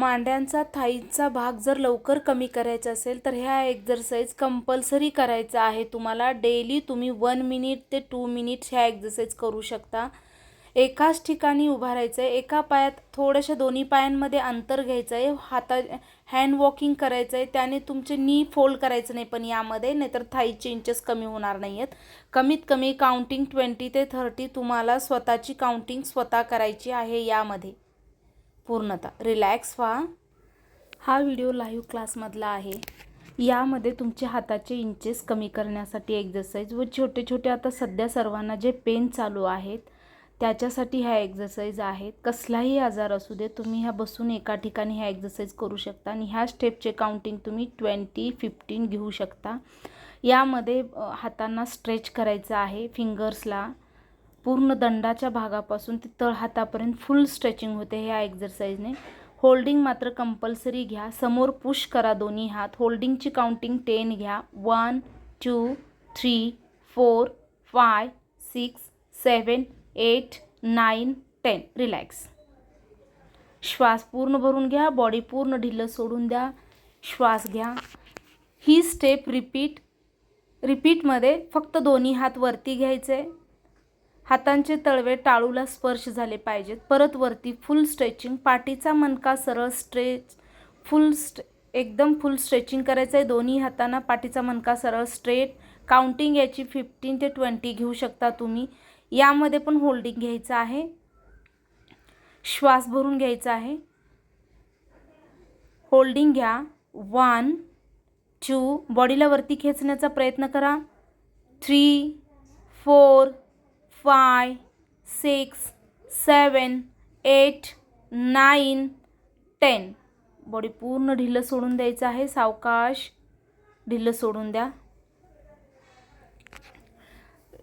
मांड्यांचा थाईचा भाग जर लवकर कमी करायचा असेल तर ह्या एक्झरसाईज कंपल्सरी करायचा आहे तुम्हाला. डेली तुम्ही वन मिनिट ते टू मिनिट्स ह्या एक्झरसाईज करू शकता. एकाच ठिकाणी उभा राहायचं आहे एका पायात थोड्याशा दोन्ही पायांमध्ये अंतर घ्यायचं आहे हाता हँड वॉकिंग करायचं आहे त्याने तुमचे नी फोल्ड करायचं नाही पण यामध्ये नाहीतर थाईचे इंचेस कमी होणार नाही आहेत कमीत कमी काउंटिंग ट्वेंटी ते थर्टी तुम्हाला स्वतःची काउंटिंग स्वतः करायची आहे यामध्ये. पूर्णतः. रिलॅक्स व्हा. हा व्हिडिओ लाईव्ह क्लासमधला आहे. यामध्ये तुमचे हाताचे इंचेस कमी करण्यासाठी एक्झरसाईज व छोटे छोटे आता सध्या सर्वांना जे पेन चालू आहेत त्याच्यासाठी ह्या एक्झरसाईज आहेत. कसलाही आजार असू दे तुम्ही ह्या बसून एका ठिकाणी ह्या एक्झरसाईज करू शकता आणि ह्या स्टेपचे काउंटिंग तुम्ही ट्वेंटी फिफ्टीन घेऊ शकता. यामध्ये हातांना स्ट्रेच करायचं आहे फिंगर्सला पूर्ण दंडाच्या भागापासून ते तळहातापर्यंत फुल स्ट्रेचिंग होते ह्या एक्झरसाईजने होल्डिंग मात्र कंपल्सरी घ्या. समोर पुश करा दोन्ही हात. होल्डिंगची काउंटिंग टेन घ्या. One two three four five six seven eight nine ten relax श्वास पूर्ण भरून घ्या. बॉडी पूर्ण ढिल्लं सोडून द्या. श्वास घ्या. ही स्टेप रिपीट रिपीटमध्ये फक्त दोन्ही हात वरती घ्यायचे. हातांचे तळवे टाळूला स्पर्श झाले पाहिजेत. परत वरती फुल स्ट्रेचिंग पाठीचा मनका सरळ स्ट्रेच फुल स्ट्रे एकदम फुल स्ट्रेचिंग करायचं आहे दोन्ही हातांना पाठीचा मनका सरळ स्ट्रेट काउंटिंग याची फिफ्टीन ते ट्वेंटी घेऊ शकता तुम्ही. यामध्ये पण होल्डिंग घ्यायचं आहे. श्वास भरून घ्यायचा आहे. होल्डिंग घ्या. वन टू बॉडीला वरती खेचण्याचा प्रयत्न करा. Three four five six seven eight nine ten body पूर्ण ढिलं सोडून द्यायचं आहे सावकाश ढिल्लं सोडून द्या.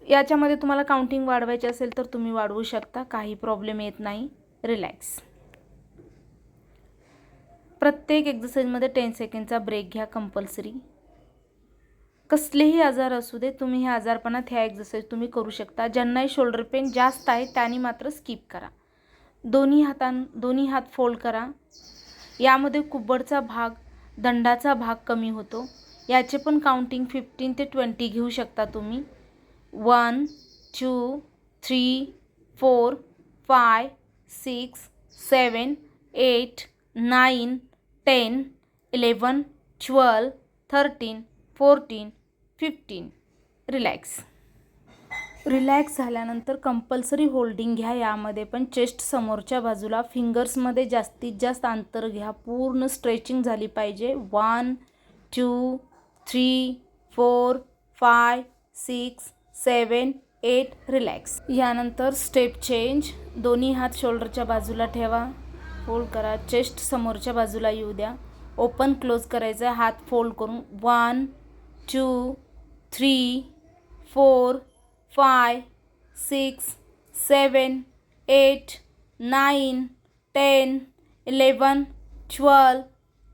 याच्यामध्ये तुम्हाला काउंटिंग वाढवायची असेल तर तुम्ही वाढवू शकता काही प्रॉब्लेम येत नाही. रिलॅक्स प्रत्येक एक्झरसाईजमध्ये टेन सेकंडचा ब्रेक घ्या कंपल्सरी कसलेही आजार असू दे तुम्ही हे आजारपणात ह्या एक्झरसाईज तुम्ही करू शकता. ज्यांनाही शोल्डर पेन जास्त आहे त्यांनी मात्र स्किप करा. दोन्ही हातां दोन्ही हात फोल्ड करा. यामध्ये कुब्बडचा भाग दंडाचा भाग कमी होतो. याचे पण काउंटिंग फिफ्टीन ते ट्वेंटी घेऊ शकता तुम्ही. One two three four five six seven eight nine ten eleven twelve thirteen fourteen fifteen relax relax झाल्यानंतर कंपल्सरी होल्डिंग घ्या. यामध्ये पण चेस्ट समोरच्या बाजूला फिंगर्समध्ये जास्तीत जास्त अंतर घ्या. पूर्ण स्ट्रेचिंग झाली पाहिजे. One two three four five six seven eight relax यानंतर स्टेप चेंज दोन्ही हात शोल्डरच्या बाजूला ठेवा. फोल्ड करा. चेस्ट समोरच्या बाजूला येऊ द्या. ओपन क्लोज करायचं आहे हात फोल्ड करून. One two three four five six seven eight nine ten eleven twelve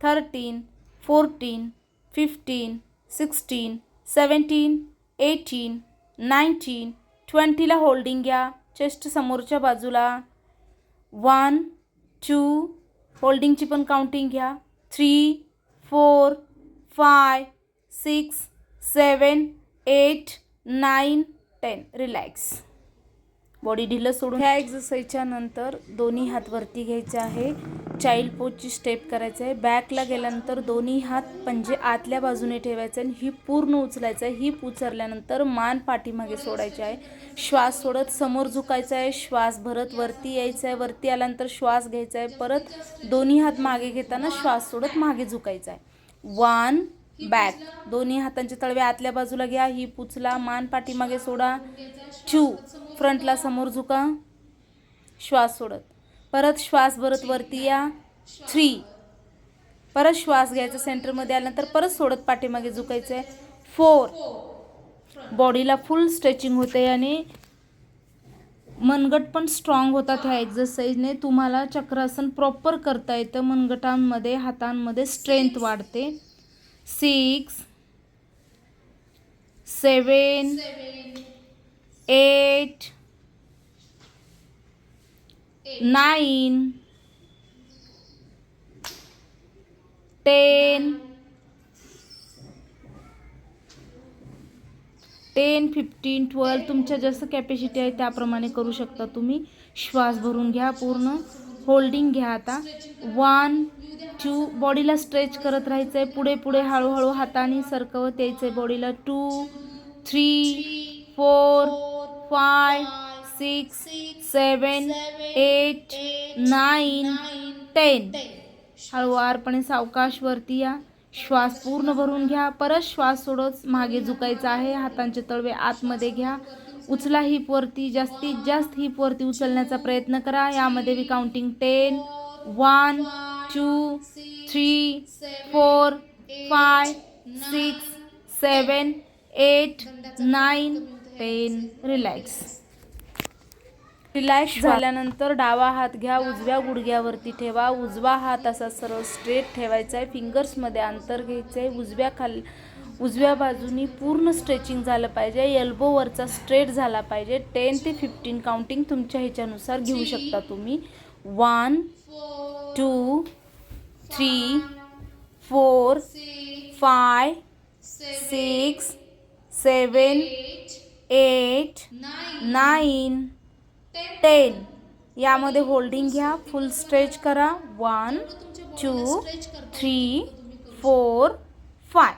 thirteen fourteen fifteen sixteen seventeen eighteen nineteen ट्वेंटीला holding घ्या. चेस्ट समोरच्या बाजूला. वन टू होल्डिंगची पण काउंटिंग घ्या. Three four five six seven eight nine ten. Relax. Body ढिलं सोडून. ह्या एक्झरसाईजच्या नंतर दोन्ही हात वरती घ्यायचे आहे. चाइल्ड पोजची स्टेप करायचं आहे. बॅकला गेल्यानंतर दोन्ही हात म्हणजे आतल्या बाजूने ठेवायचं आहे ही पूर्ण उचलायचं आहे. हिप उचलल्यानंतर मान पाठीमागे सोडायचे आहे. श्वास सोडत समोर झुकायचा आहे. श्वास भरत वरती यायचं आहे. वरती आल्यानंतर श्वास घ्यायचा आहे. परत दोन्ही हात मागे घेताना श्वास सोडत मागे झुकायचा आहे. वन बॅक दोन्ही हातांचे तळवे आतल्या बाजूला घ्या. ही पुचला मान पाठीमागे सोडा. छू. फ्रंटला समोर झुका. श्वास सोडत. परत श्वास भरत वरती या. थ्री. परत श्वास घ्यायचा सेंटरमध्ये आल्यानंतर परत सोडत पाठीमागे झुकायचं आहे फोर. बॉडीला फुल स्ट्रेचिंग होते आणि मनगट पण स्ट्रॉंग होतात ह्या एक्झरसाईजने तुम्हाला चक्रासन प्रॉपर करता येतं. मनगटांमध्ये हातांमध्ये स्ट्रेंथ वाढते. Six seven eight nine ten ten fifteen twelve तुमच्या जसं कॅपॅसिटी आहे त्याप्रमाणे करू शकता तुम्ही. श्वास भरून घ्या पूर्ण. होल्डिंग घ्या आता. वन टू बॉडीला स्ट्रेच करत राहायचं आहे पुढे पुढे हळूहळू हाताने सरकवत यायचं आहे बॉडीला two three four five six seven eight nine ten हळूवारपणे सावकाश वरती या. श्वास पूर्ण भरून घ्या. परत श्वास सोडत मागे झुकायचा आहे. हातांचे तळवे आतमध्ये घ्या. उचला हिप वरती. जास्तीत जास्त हिप वरती उचलण्याचा प्रयत्न करा. यामध्ये मी counting ten one two three four five six seven eight nine ten relax relax झाल्यानंतर डावा हात घ्या उजव्या गुडघ्यावरती ठेवा. उजवा हात असा सरळ स्ट्रेट ठेवायचा आहे. फिंगर्समध्ये अंतर घ्यायचं आहे. उजव्या खाली उजव्या बाजूनी पूर्ण स्ट्रेचिंग झालं पाहिजे. एल्बोवरचा स्ट्रेट झाला पाहिजे. टेन ते फिफ्टीन काउंटिंग तुमच्या ह्याच्यानुसार घेऊ शकता तुम्ही. One two three four five six seven eight nine ten. यामध्ये होल्डिंग घ्या. फुल स्ट्रेच करा. One two three four five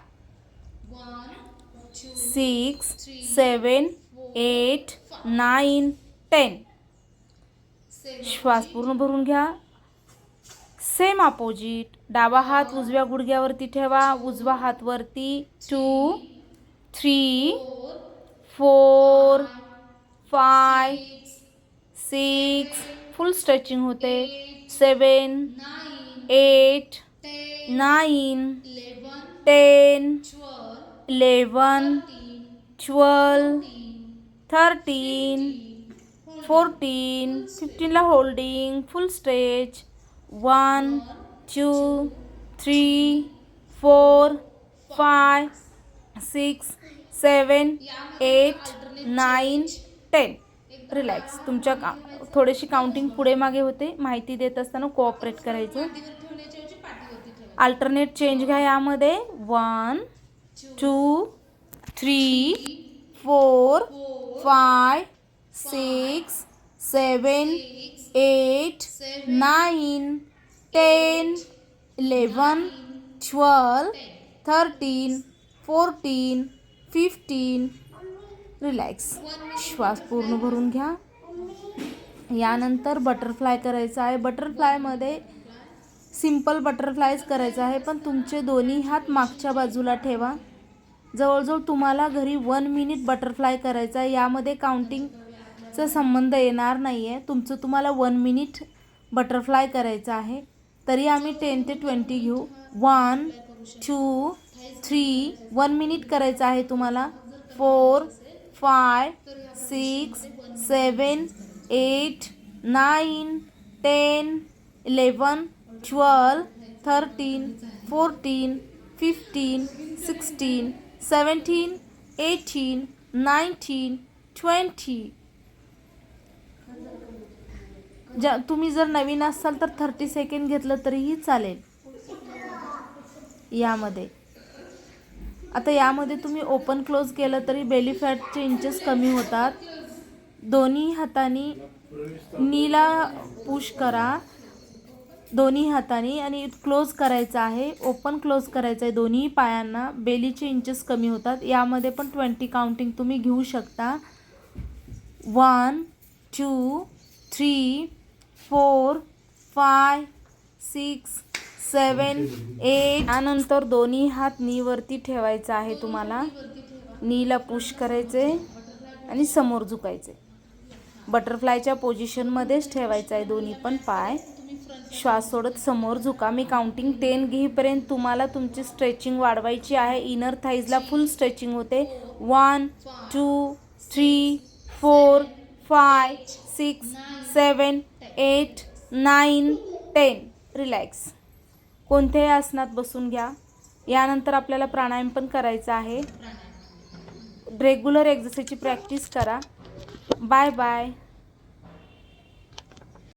six seven eight nine ten श्वास पूर्ण भरून घ्या. सेम अपोजिट डावा हात उजव्या गुडघ्यावरती ठेवा. उजवा हात वरती. Two three four five six, full stretching होते, seven, eight, nine, ten, eleven, twelve, thirteen, fourteen फिफ्टीनला holding, full stretch, one, two, three, four five six, seven, eight nine ten. Relax तुमच्या का थोडीशी काउंटिंग पुढे मागे होते. माहिती देत असताना कोऑपरेट करायचं. अल्टरनेट चेंज घ्या यामध्ये. One two three four five six seven eight nine ten eleven twelve thirteen fourteen fifteen relax श्वास पूर्ण भरून घ्या. यानंतर बटरफ्लाय करायचा आहे. बटरफ्लायमध्ये सिंपल बटरफ्लायच करायचं आहे पण तुमचे दोन्ही हात मागच्या बाजूला ठेवा. जवळजवळ तुम्हाला घरी वन मिनिट बटरफ्लाय करायचा आहे. यामध्ये काउंटिंगचा संबंध येणार नाही आहे तुमचं तुम्हाला वन मिनिट बटरफ्लाय करायचं आहे. तरी आम्ही टेन ते ट्वेंटी घेऊ. One two three one minute करायचं आहे तुम्हाला. Four five six seven eight nine ten eleven twelve thirteen fourteen fifteen sixteen seventeen eighteen nineteen twenty ज्या तुम्ही जर नवीन असाल तर थर्टी सेकंड घेतलं तरीही चालेल. यामध्ये. आता यामध्ये तुम्ही ओपन क्लोज केलं तरी बेली फॅटचे इंचेस कमी होतात. दोन्ही हाताने नीला पुश करा. दोन्ही हाताने आणि क्लोज करायचं आहे. ओपन क्लोज करायचं आहे दोन्ही पायांना. बेलीचे इंचेस कमी होतात. यामध्ये पण ट्वेंटी काउंटिंग तुम्ही घेऊ शकता. One two three four five six seven eight त्यानंतर दोन्ही हात नीवरती ठेवायचा आहे तुम्हाला. नीला पुश करायचे आणि समोर झुकायचे. बटरफ्लायच्या पोझिशनमध्येच ठेवायचं आहे दोन्ही पण पाय. श्वास सोडत समोर झुका. मी काउंटिंग टेन घेईपर्यंत तुम्हाला तुमची स्ट्रेचिंग वाढवायची आहे. इनर थाईजला फुल स्ट्रेचिंग होते. One two three four five six seven eight nine ten relax कोणत्याही आसनात बसून घ्या. यानंतर आपल्याला प्राणायाम पण करायचा आहे. रेग्युलर एक्झरसाईजची प्रॅक्टिस करा. Bye bye